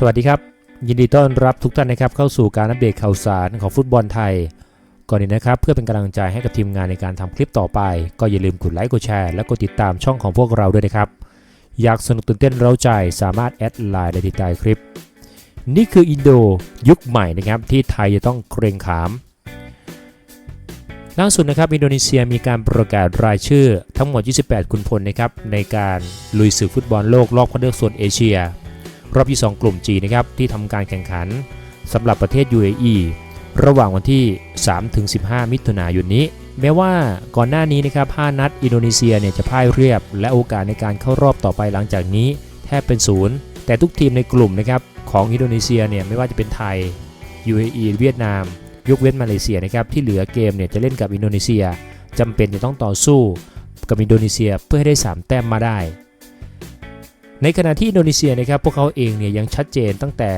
สวัสดีครับ ยินดีต้อนรับทุกท่านนะครับเข้าสู่การอัปเดตข่าวสารของฟุตบอลไทย ก่อนอื่นนะครับ เพื่อเป็นกำลังใจให้กับทีมงานในการทำคลิปต่อไป ก็อย่าลืมกดไลค์กดแชร์และกดติดตามช่องของพวกเราด้วยนะครับ อยากสนุกตื่นเต้นเร้าใจสามารถแอดไลน์ได้ที่ใต้คลิป นี่คืออินโดยุคใหม่นะครับที่ไทยจะต้องเกรงขามล่าสุดนะครับอินโดนีเซียมีการประกาศรายชื่อทั้งหมด 28 คุณพลนะครับในการลุยศึกฟุตบอลโลกรอบคัดเลือกโซนเอเชีย รอบที่ 2 กลุ่ม G นะครับที่ทำการแข่งขันสำหรับประเทศ UAE ระหว่างวันที่ 3-15 มิถุนายนนี้ แม้ว่าก่อนหน้านี้นะครับ 5 นัดอินโดนีเซียเนี่ยจะพ่ายเรียบ และโอกาสในการเข้ารอบต่อไปหลังจากนี้ แทบเป็นศูนย์แต่ทุกทีมในกลุ่มนะครับของอินโดนีเซียเนี่ยไม่ว่าจะเป็นไทย UAE เวียดนาม ยกเว้นมาเลเซียนะครับที่เหลือเกมเนี่ยจะเล่นกับอินโดนีเซียจำเป็นจะต้องต่อสู้กับอินโดนีเซียเพื่อให้ได้ 3 แต้มมาได้ ในขณะที่อินโดนีเซียนะครับพวกเขาเองเนี่ยยังชัดเจนตั้งแต่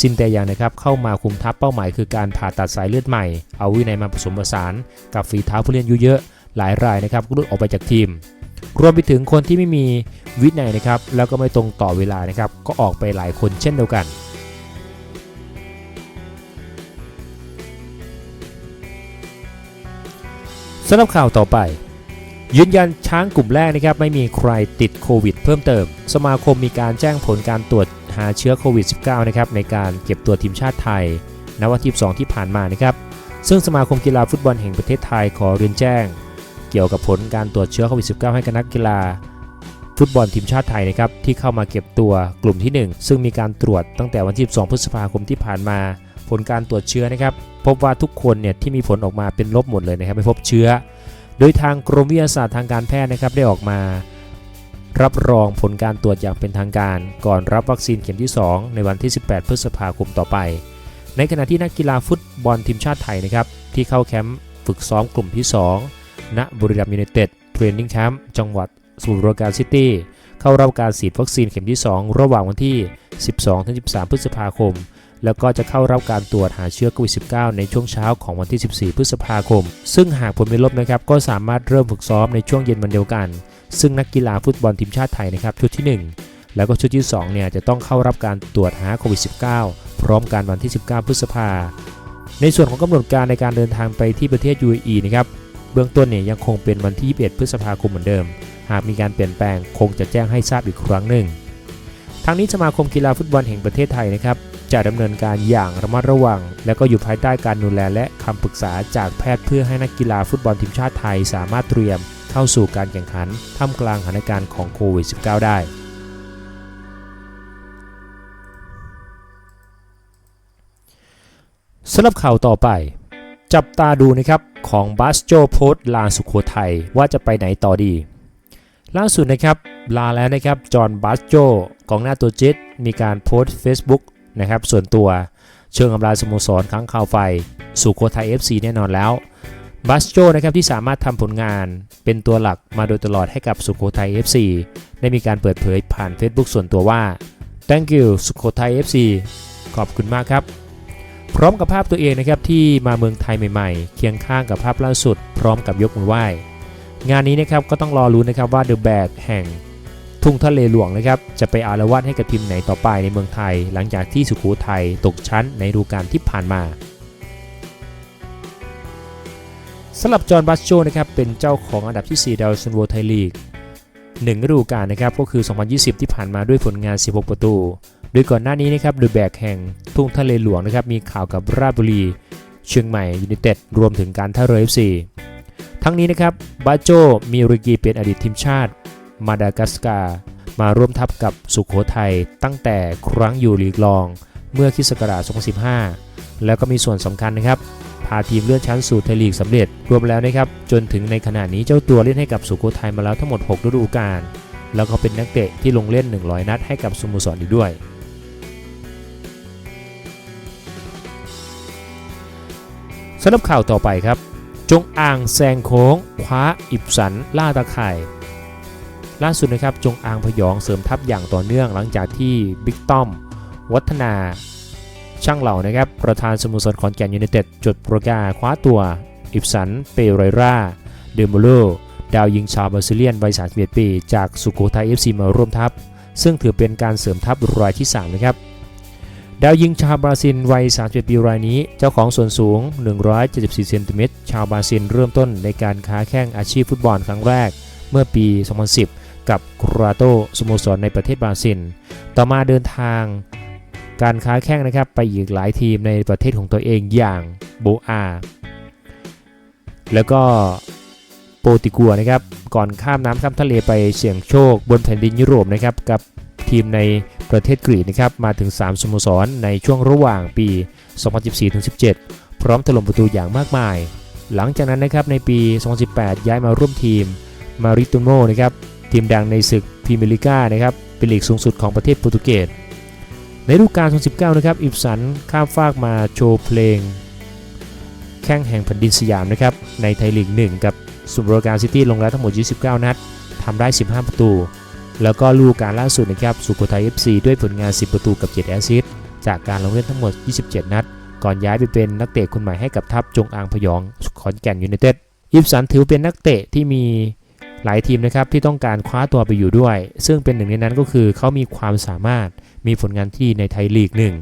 ซินเตยังนะครับเข้ามาคุมทัพเป้าหมายคือการผ่าตัดสายเลือดใหม่ เอาวินัยมาผสมผสานกับฝีเท้าผู้เล่นอายุเยอะหลายรายนะครับก็ลุดออกไปจากทีม รวมไปถึงคนที่ไม่มีวินัยนะครับแล้วก็ไม่ตรงต่อเวลานะครับก็ออกไปหลายคนเช่นเดียวกันสำหรับข่าวต่อไป ยืนยันช้างกลุ่มแรกนะครับไม่มีใครติดโควิดเพิ่มเติม สมาคมมีการแจ้งผลการตรวจหาเชื้อโควิด -19 นะครับในการเก็บตัวทีมชาติไทยณวันที่2ที่ผ่านมานะครับซึ่งสมาคมกีฬาฟุตบอลแห่งประเทศไทยขอเรียนแจ้ง เกี่ยวกับผลการตรวจเชื้อโควิด -19 ให้กับนักกีฬา ฟุตบอลทีมชาติไทยนะครับที่เข้ามาเก็บตัวกลุ่มที่ 1 ซึ่งมีการตรวจตั้งแต่วันที่2พฤษภาคมที่ผ่านมา ผลการตรวจเชื้อนะครับพบว่าทุกคนเนี่ยที่มีผลออกมาเป็นลบหมดเลยนะครับไม่พบเชื้อ โดยทางกรมวิทยาศาสตร์ทางการแพทย์นะครับได้ออกมา รับรองผลการตรวจอย่างเป็นทางการ ก่อนรับวัคซีนเข็มที่ 2 ในวันที่ 18 พฤษภาคมต่อไป ในขณะที่นักกีฬาฟุตบอลทีมชาติไทยนะครับที่เข้าแคมป์ฝึกซ้อมกลุ่มที่ 2 ณบุรีรัมย์ยูไนเต็ดเทรนนิ่งแคมป์จังหวัดสมุทรปราการซิตี้เข้ารับการฉีดวัคซีนเข็มที่ 2 ระหว่างวันที่ 12-13 พฤษภาคม แล้วก็จะเข้ารับการตรวจหาเชื้อโควิด -19 ในช่วงเช้าของวันที่ 14 พฤษภาคม ซึ่งหากผลเป็นลบนะครับก็สามารถเริ่มฝึกซ้อมในช่วงเย็นวันเดียวกัน ซึ่งนักกีฬาฟุตบอลทีมชาติไทยนะครับชุดที่ 1 แล้วก็ชุดที่ 2 เนี่ยจะต้องเข้ารับการตรวจหาโควิด -19 พร้อมกันวันที่ 19 พฤษภา ในส่วนของกำหนดการในการเดินทางไปที่ประเทศ UAE นะครับเบื้องต้นเนี่ยยังคงเป็นวันที่ 21 พฤษภาคมเหมือนเดิม หากมีการเปลี่ยนแปลงคงจะแจ้งให้ทราบอีกครั้งหนึ่งทางนี้สมาคมกีฬาฟุตบอลแห่งประเทศไทยนะครับ จะดำเนินการอย่างระมัดระวัง และก็อยู่ภายใต้การดูแลและคำปรึกษาจากแพทย์เพื่อให้นักกีฬาฟุตบอลทีมชาติไทยสามารถเตรียมเข้าสู่การแข่งขันท่ามกลางสถานการณ์ของโควิด -19 ได้สำหรับข่าวต่อไป จับตาดูนะครับของบัสโจโพสลาสุโขทัยว่าจะไปไหนต่อดี ล่าสุดนะครับลาแล้วนะครับจอห์นบัสโจกองหน้าตัวจ็ตมีการโพสต์ Facebook นะครับ ส่วนตัวเชิงอำลาสโมสรครั้งข่าวไฟสุโขทัย FC แน่นอนแล้วบัสโจนะครับที่สามารถทำผลงานเป็นตัวหลักมาโดยตลอดให้กับสุโขทัย FC ได้มีการเปิดเผยผ่าน Facebook ส่วนตัวว่า thank you สุโขทัย FC ขอบคุณมากครับ พร้อมกับภาพตัวเองนะครับที่มาเมืองไทยใหม่ๆ เคียงข้างกับภาพล่าสุด พร้อมกับยกมือไหว้ งานนี้นะครับก็ต้องรอรู้นะครับว่าเดอะแบกแห่ง ทุ่งทะเลหลวงนะครับจะไปอารวาสให้กับทีมไหนต่อไปในเมืองไทย หลังจากที่สุโขทัยตกชั้นในฤดูกาลที่ผ่านมาสำหรับจอห์นบัสโจนะครับเป็นเจ้าของอันดับที่ 4 ดาวซันโวไทยลีก1ฤดูกาลนะครับก็คือ 2020 ที่ผ่านมาด้วยผลงาน 16 ประตู โดยก่อนหน้านี้นะครับเดอะแบกแห่งทุ่งทะเลหลวงนะครับมีข่าวกับราชบุรี เชียงใหม่ยูไนเต็ดรวมถึงการท่าเรือ FC ทั้งนี้นะครับบาโจมีริกีเป็นอดีตทีมชาติ มาดากัสการ์มาร่วมทัพกับสุขโขทัยตั้งแต่ครั้งอยู่ลีกรอง เมื่อคริสต์ศักราช2015 แล้วก็มีส่วนสำคัญนะครับ พาทีมเลื่อนชั้นสู่ไทยลีกสำเร็จ รวมแล้วนะครับ จนถึงในขณะนี้เจ้าตัวเล่นให้กับสุโขทัยมาแล้วทั้งหมด 6 ฤดูกาล แล้วก็เป็นนักเตะที่ลงเล่น 100 นัดให้กับสโมสรอีกด้วยสำหรับข่าวต่อไปครับ จงอ่างแซงโค้ง คว้าอิบสันล่าตาข่าย ล่าสุดนะครับจงอางพยองเสริมทัพอย่างต่อเนื่องหลังจากที่บิ๊กต้อมวัฒนาช่างเหล่านะครับประธานสโมสรขอนแก่นยูไนเต็ดจดโปรกรมคว้าตัว อิบสัน เปโรยราเดโมโลดาวยิงชาวบราซิเลียนวัย31ปี จากสุโขทัย FC มาร่วมทัพ ซึ่งถือเป็นการเสริมทัพรายที่ 3 นะครับ ดาวยิงชาวบราซิลวัย31ปีรายนี้ เจ้าของส่วนสูง 174เซนติเมตรชาวบราซิลเริ่มต้นในการค้าแข่งอาชีพฟุตบอลครั้งแรกเมื่อปี 2010 กับคราโตสโมสรในประเทศบราซิล ต่อมาเดินทางการค้าแข่งนะครับไปอีกหลายทีมในประเทศของตัวเองอย่างโบอา แล้วก็โปรติกัวนะครับก่อนข้ามน้ำข้ามทะเลไปเสี่ยงโชคบนแผ่นดินยุโรปนะครับกับทีมในประเทศกรีกนะครับมาถึง 3สโมสรในช่วงระหว่างปี 2014-17 พร้อมถล่มประตูอย่างมากมาย หลังจากนั้นนะครับในปี 2018 ย้ายมาร่วมทีมมาริตุโมนะครับ ทีมดังในศึกพรีเมียร์ลีกานะครับเป็นลีกสูงสุดของประเทศโปรตุเกสในฤดูกาล 2019 นะครับอิบสันข้ามฟากมาโชว์เพลง แข่งแห่งแผ่นดินสยามนะครับในไทยลีก 1 กับสุบรการซิตี้ลงแล้วทั้งหมด 29 นัดทำได้ 15 ประตู แล้วก็ฤดูกกาลล่าสุดนะครับสุโขทัย FC ด้วยผลงาน 10 ประตูกับ 7 แอสซิสต์จากการลงเล่นทั้งหมด 27 นัด ก่อนย้ายไปเป็นนักเตะคนใหม่ให้กับทัพจงอางพยองขอนแก่นยูไนเต็ดอิบสันถือเป็นนักเตะที่มี หลายทีมนะครับที่ต้องการคว้าตัวไปอยู่ด้วย ซึ่งเป็นหนึ่งในนั้นก็คือเขามีความสามารถมีผลงานที่ในไทยลีกหนึ่ง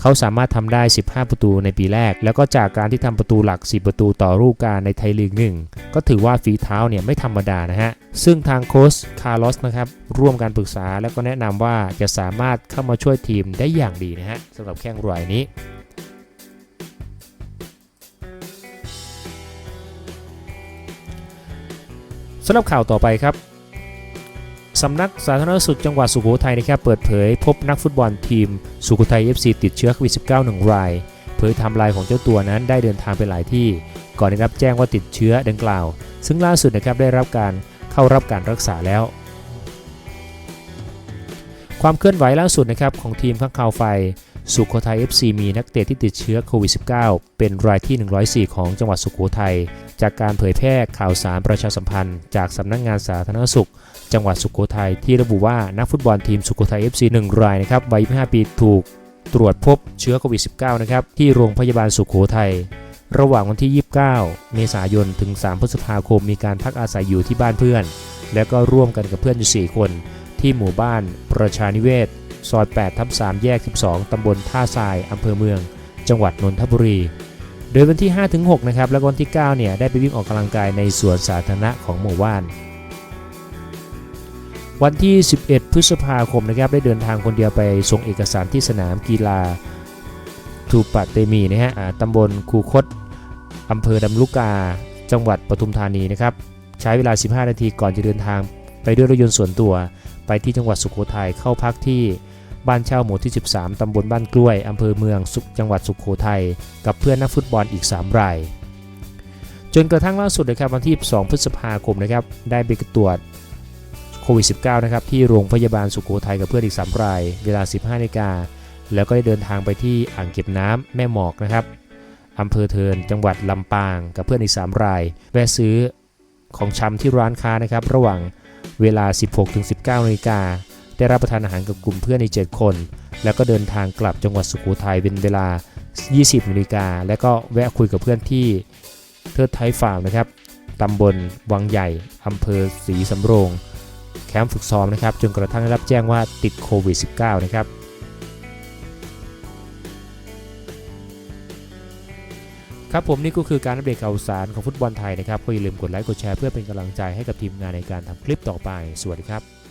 เขาสามารถทำได้ 15 ประตูในปีแรก แล้วก็จากการที่ทำประตูหลัก 10 ประตูต่อรูปการในไทยลีกหนึ่งก็ถือว่าฝีเท้าเนี่ยไม่ธรรมดานะฮะ ซึ่งทางโค้ชคาร์ลอสนะครับ ร่วมการปรึกษาแล้วก็แนะนำว่าจะสามารถเข้ามาช่วยทีมได้อย่างดีนะฮะสำหรับแข้งรายนี้ สำหรับข่าวต่อไปครับสำนักสาธารณสุขจังหวัดสุโขทัยนะครับเปิดเผยพบนักฟุตบอลทีม สุโขทัย FC ติดเชื้อโควิด -19 หนึ่งราย เผยไทม์ไลน์ของเจ้าตัวนั้นได้เดินทางไปหลายที่ ก่อนได้รับแจ้งว่าติดเชื้อดังกล่าว ซึ่งล่าสุดนะครับได้รับการเข้ารับการรักษาแล้ว ความเคลื่อนไหวล่าสุดนะครับของทีมข้างข่าวไฟ สุโขทัย FC มีนักเตะที่ติดเชื้อโควิด -19 เป็นรายที่ 104 ของจังหวัดสุโขทัย จากการเผยแพร่ข่าวสารประชาสัมพันธ์ จากสำนักงงานสาธารณสุข จังหวัดสุโขทัยที่ระบุว่านักฟุตบอลทีมสุโขทัย FC 1 รายนะครับวัย 25 ปีถูกตรวจพบเชื้อโควิด -19 นะครับที่โรงพยาบาลสุโขทัยระหว่างวันที่ 29 เมษายน ถึง 3 พฤษภาคม มีการพักอาศัยอยู่ที่บ้านเพื่อน และก็ร่วมกันกับเพื่อนอยู่ 4 คน ที่หมู่บ้านประชานิเวศ ซอย8ทับ3แยก 12 ตำบลท่าทรายอำเภอเมือง จังหวัดนนทบุรี โดยวันที่ 5-6 นะครับ และวันที่ 9 เนี่ย ได้ไปวิ่งออกกำลังกายในสวนสาธารณะของหมู่บ้าน วันที่ 11 พฤษภาคมนะครับ ได้เดินทางคนเดียวไปส่งเอกสารที่สนามกีฬาทูปะเตมีนะฮะตำบลคูคตอำเภอดำลุกา จังหวัดปทุมธานีนะครับ ใช้เวลา 15 นาทีก่อนจะเดินทางไปด้วยรถยนต์ส่วนตัว ไปที่จังหวัดสุโขทัยเข้าพักที่ บ้านเช่าหมู่ที่ 13 ตำบลบ้านกล้วย อำเภอเมืองสุขจังหวัดสุโขทัย กับเพื่อนนักฟุตบอลอีก 3 ราย จนกระทั่งล่าสุดนะครับวันที่ 2 พฤษภาคมนะครับ ได้ไปตรวจโควิด -19 นะครับที่โรงพยาบาลสุโขทัยกับเพื่อนอีก 3 ราย เวลา 15นาฬิกา แล้วก็ได้เดินทางไปที่อ่างเก็บน้ำแม่หมอกนะครับอำเภอเทินจังหวัดลำปาง กับเพื่อนอีก 3 ราย แวะซื้อของชำที่ร้านค้านะครับ ระหว่างเวลา 16-19นาฬิกา ได้รับประทานอาหารกับกลุ่มเพื่อนอีก7คน แล้วก็เดินทางกลับจังหวัดสุโขทัยเป็นเวลา 20นาฬิกาแล้วก็แวะคุยกับเพื่อนที่เทิดไทยฟาร์มนะครับตำบลวังใหญ่อำเภอศรีสำโรงแคมป์ฝึกซ้อมนะครับจนกระทั่งได้รับแจ้งว่าติดโควิด -19 นะครับครับผมนี่ก็คือการอัปเดตข่าวสารของฟุตบอลไทยนะครับก็อย่าลืมกดไลค์กดแชร์เพื่อเป็นกำลังใจให้กับทีมงานในการทำคลิปต่อไป สวัสดีครับ